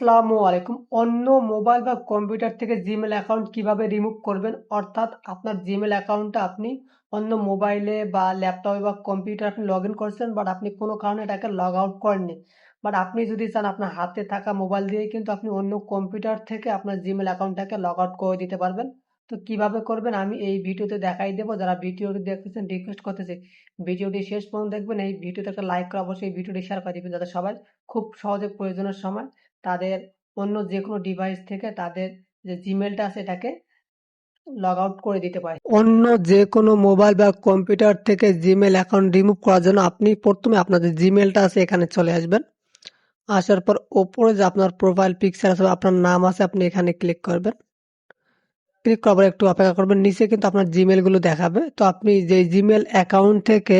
আসসালামু আলাইকুম। অন্য মোবাইল বা কম্পিউটার থেকে জিমেল অ্যাকাউন্ট কীভাবে রিমুভ করবেন? অর্থাৎ আপনার জিমেল অ্যাকাউন্টটা আপনি অন্য মোবাইলে বা ল্যাপটপে বা কম্পিউটার আপনি লগ ইন করছেন, বাট আপনি কোনো কারণে এটাকে লগ আউট করেননি। বাট আপনি যদি চান আপনার হাতে থাকা মোবাইল দিয়ে কিন্তু আপনি অন্য কম্পিউটার থেকে আপনার জিমেল অ্যাকাউন্টটাকে লগ আউট করে দিতে পারবেন। তো কীভাবে করবেন? আমি এই ভিডিওতে দেখাই দেবো। যারা ভিডিওটি দেখতেছেন রিকোয়েস্ট করতেছি, ভিডিওটি শেষ পর্যন্ত দেখবেন। এই ভিডিওতে একটা লাইক করে অবশ্যই ভিডিওটি শেয়ার করে দিবেন। যাতে সবাই খুব সহজে প্রয়োজনের সময় তাদের অন্য যে কোনো ডিভাইস থেকে তাদের যে জিমেলটা আছে এটাকে লগ আউট করে দিতে পারে। অন্য যে কোনো মোবাইল বা কম্পিউটার থেকে জিমেল অ্যাকাউন্ট রিমুভ করার জন্য আপনি প্রথমে আপনাদের জিমেলটা আছে, এখানে চলে আসবেন। আসার পর ওপরে যে আপনার প্রোফাইল পিকচার আছে আপনার নাম আছে, আপনি এখানে ক্লিক করবেন। ক্লিক করার একটু অপেক্ষা করবেন। নিচে কিন্তু আপনার জিমেলগুলো দেখাবে। তো আপনি যে জিমেল অ্যাকাউন্ট থেকে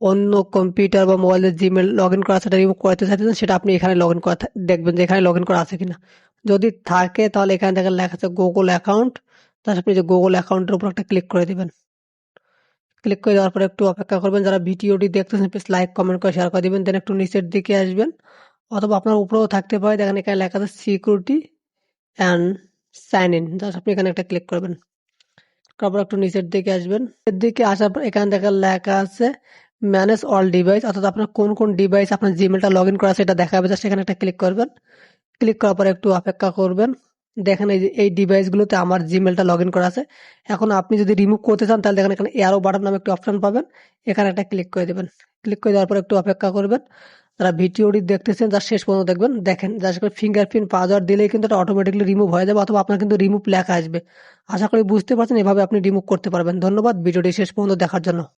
অন্য কম্পিউটার বা মোবাইলের জিমেল লগ ইন করা সেটা রিমুভ করতে চাইতেছেন সেটা আপনি এখানে লগ ইন করা দেখবেন যে এখানে লগ ইন করা আছে কিনা। যদি থাকে, তাহলে এখানে দেখেন লেখা আছে গুগল অ্যাকাউন্ট তাহলে আপনি যে গুগল অ্যাকাউন্টের উপর একটা ক্লিক করে দেবেন। ক্লিক করে দেওয়ার পরে একটু অপেক্ষা করবেন। যারা ভিডিওটি দেখতেছেন প্লিজ লাইক কমেন্ট করে শেয়ার করে দিবেন। দেন একটু নিচের দিকে আসবেন। অথবা আপনার উপরেও থাকতে পারে। দেখেন এখানে লেখা আছে security and sign in just আপনি এখানে একটা ক্লিক করবেন। তারপর একটু নিচের দিকে আসবেন। এর দিকে আসার পর এখানে দেখা লেখা আছে ম্যানেজ অল ডিভাইস অর্থাৎ আপনার কোন কোন ডিভাইস আপনার জিমেলটা লগ ইন করা আছে এটা দেখাবে। জাস্ট এখানে একটা ক্লিক করবেন। ক্লিক করার পর একটু অপেক্ষা করবেন। দেখেন এই যে, এই ডিভাইসগুলোতে আমার জিমেলটা লগ ইন করা আছে। এখন আপনি যদি রিমুভ করতে চান, তাহলে দেখেন এখানে এয়ারো বাটন নামে একটি অপশন পাবেন। এখানে একটা ক্লিক করে দেবেন। ক্লিক করে দেওয়ার পর একটু অপেক্ষা করবেন। যারা ভিডিওটি দেখতেছেন, যার শেষ পর্যন্ত দেখবেন, দেখেন, যার ফিঙ্গারপ্রিন্ট পাসওয়ার্ড দিলেই কিন্তু এটা অটোমেটিকলি রিমুভ হয়ে যাবে অথবা আপনার কিন্তু রিমুভ লেখা আসবে। আশা করি বুঝতে পারছেন, এভাবে আপনি রিমুভ করতে পারবেন। ধন্যবাদ, ভিডিওটি শেষ পর্যন্ত দেখার জন্য।